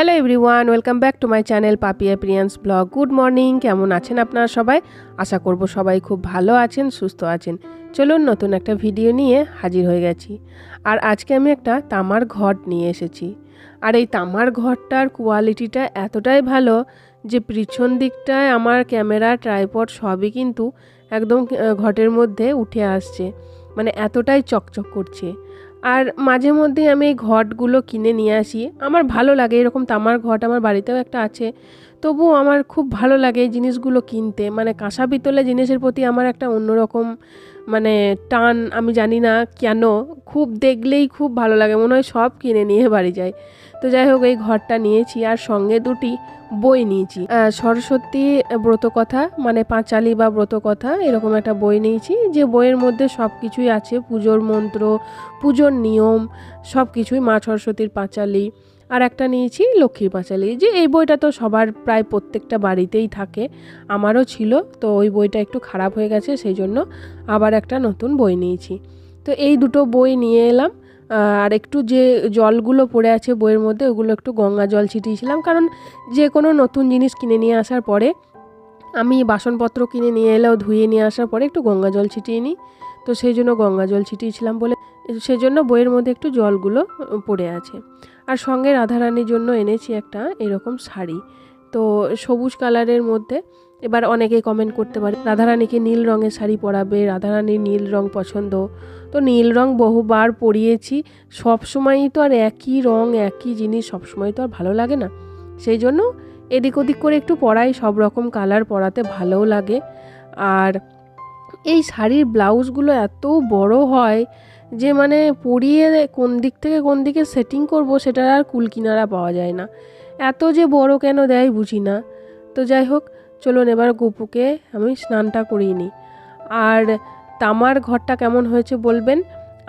Hello everyone welcome back to my channel puppy appearance blog good morning কেমন আছেন আপনারা সবাই? আশা করব সবাই খুব ভালো আছেন, সুস্থ আছেন। চলুন নতুন একটা ভিডিও নিয়ে হাজির হয়ে গেছি। আর আজকে আমি একটা তামার ঘট নিয়ে এসেছি। আর এই তামার ঘরটার কোয়ালিটিটা এতটাই ভালো যে পিছন দিকটায় আমার ক্যামেরা ট্রাইপড সবই কিন্তু একদম ঘটের মধ্যে উঠে আসছে। মানে এতটাই চকচক করছে। আর মাঝে মধ্যে আমি এই ঘটগুলো কিনে নিয়ে আসি। আমার ভালো লাগে, এরকম তামার ঘট আমার বাড়িতেও একটা আছে। তবুও আমার খুব ভালো লাগে এই জিনিসগুলো কিনতে। মানে কাঁসা পিতলে জিনিসের প্রতি আমার একটা অন্যরকম মানে টান আমি জানি না কেন, খুব দেখলেই খুব ভালো লাগে। মনে হয় সব কিনে নিয়ে বাড়ি যায় তো যাই হোক, এই ঘরটা নিয়েছি আর সঙ্গে দুটি বই নিয়েছি। সরস্বতী ব্রতকথা মানে পাঁচালি বা ব্রতকথা, এরকম একটা বই নিয়েছি। যে বইয়ের মধ্যে সব কিছুই আছে, পুজোর মন্ত্র, পুজোর নিয়ম সব কিছুই মা সরস্বতীর পাঁচালি। আর একটা নিয়েছি লক্ষ্মীর পাঁচালি। যে এই বইটা তো সবার প্রায় প্রত্যেকটা বাড়িতেই থাকে, আমারও ছিল, তো ওই বইটা একটু খারাপ হয়ে গেছে, সেই জন্য আবার একটা নতুন বই নিয়েছি। তো এই দুটো বই নিয়ে এলাম। আর একটু যে জলগুলো পড়ে আছে বইয়ের মধ্যে, ওগুলো একটু গঙ্গা জল ছিটিয়েছিলাম। কারণ যে কোনো নতুন জিনিস কিনে নিয়ে আসার পরে, আমি বাসনপত্র কিনে নিয়ে এলেও ধুয়ে নিয়ে আসার পরে একটু গঙ্গা জল ছিটিয়ে নিই। তো সেই জন্য গঙ্গা জল ছিটিয়েছিলাম বলে সেজন্য বইয়ের মধ্যে একটু জলগুলো পড়ে আছে। আর সঙ্গে রাধারানীর জন্য এনেছি একটা এরকম শাড়ি। তো সবুজ কালারের মধ্যে এবার অনেকে কমেন্ট করতে পারে, রাধারানীকে নীল রঙের শাড়ি পরাবে, রাধারানীর নীল রং পছন্দ। তো নীল রং বহুবার পরিয়েছি সব সময়ই তো আর একই রং, একই জিনিস সব সময় তো আর ভালো লাগে না। সেই জন্য এদিক ওদিক করে একটু পরাই, সব রকম কালার পরাতে ভালোও লাগে। আর এই শাড়ির ব্লাউজগুলো এত বড় হয় যে মানে পরিয়ে কোন দিক থেকে কোন দিকে সেটিং করব সেটার আর কুল কিনারা পাওয়া যায় না। এত যে বড় কেন দেয় বুঝি না। তো যাই হোক চলুন এবার গপুকে আমি স্নানটা করিয়ে নিই। আর তামার ঘরটা কেমন হয়েছে বলবেন?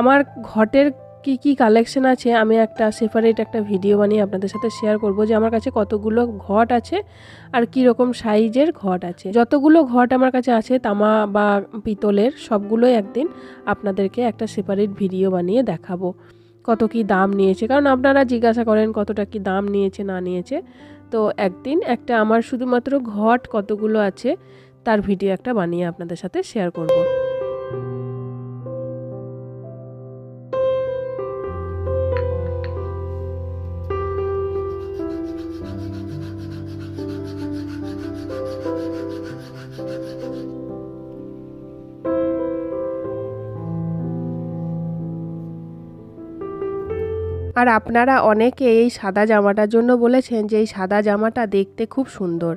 আমার ঘটের কি কি কালেকশন আছে আমি একটা সেপারেট একটা ভিডিও বানিয়ে আপনাদের সাথে শেয়ার করব যে আমার কাছে কতগুলো ঘট আছে আর কি রকম সাইজের ঘট আছে। যতগুলো ঘট আমার কাছে আছে, তামা বা পিতলের সবগুলোই একদিন আপনাদেরকে একটা সেপারেট ভিডিও বানিয়ে দেখাবো। কত কি দাম নিয়েছে? কারণ আপনারা জিজ্ঞাসা করেন কতটা কি দাম নিয়েছে, না নিয়েছে। তো একদিন একটা আমার শুধুমাত্র ঘট কতগুলো আছে, তার ভিডিও একটা বানিয়ে আপনাদের সাথে শেয়ার করব। আর আপনারা অনেকে এই সাদা জামাটার জন্য বলেছেন যে এই সাদা জামাটা দেখতে খুব সুন্দর।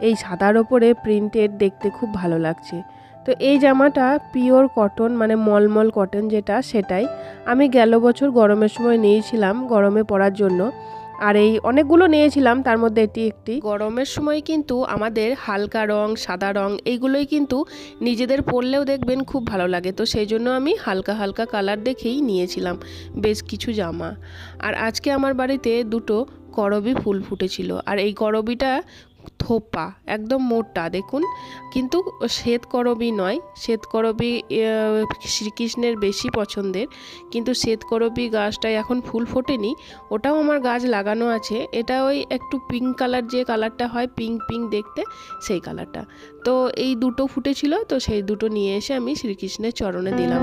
এই সাদার ওপরে প্রিন্টেড দেখতে খুব ভালো লাগছে। তো এই জামাটা পিওর কটন মানে মলমল কটন যেটা সেটাই। আমি গেল বছর গরমের সময় নিয়েছিলাম, গরমে পরার জন্য। আর এই অনেকগুলো নিয়েছিলাম, তার মধ্যে এটি একটি। গরমের সময় কিন্তু আমাদের হালকা রং, সাদা রং, এইগুলোই কিন্তু নিজেদের পরলেও দেখবেন খুব ভালো লাগে। তো সেই জন্য আমি হালকা হালকা কালার দেখেই নিয়েছিলাম বেশ কিছু জামা। আর আজকে আমার বাড়িতে দুটো করবি ফুল ফুটেছিল। আর এই করবিটা থোপা, একদম মোটা, দেখুন। কিন্তু শ্বেত করবি নয়, শ্বেত করবি শ্রীকৃষ্ণের বেশি পছন্দের। কিন্তু শ্বেত করবি গাছটায় এখন ফুল ফোটেনি, ওটাও আমার গাছ লাগানো আছে। এটা ওই একটু পিঙ্ক কালার যে কালারটা হয় পিঙ্ক পিঙ্ক দেখতে, সেই কালারটা তো এই দুটো ফুটেছিল, তো সেই দুটো নিয়ে এসে আমি শ্রীকৃষ্ণের চরণে দিলাম।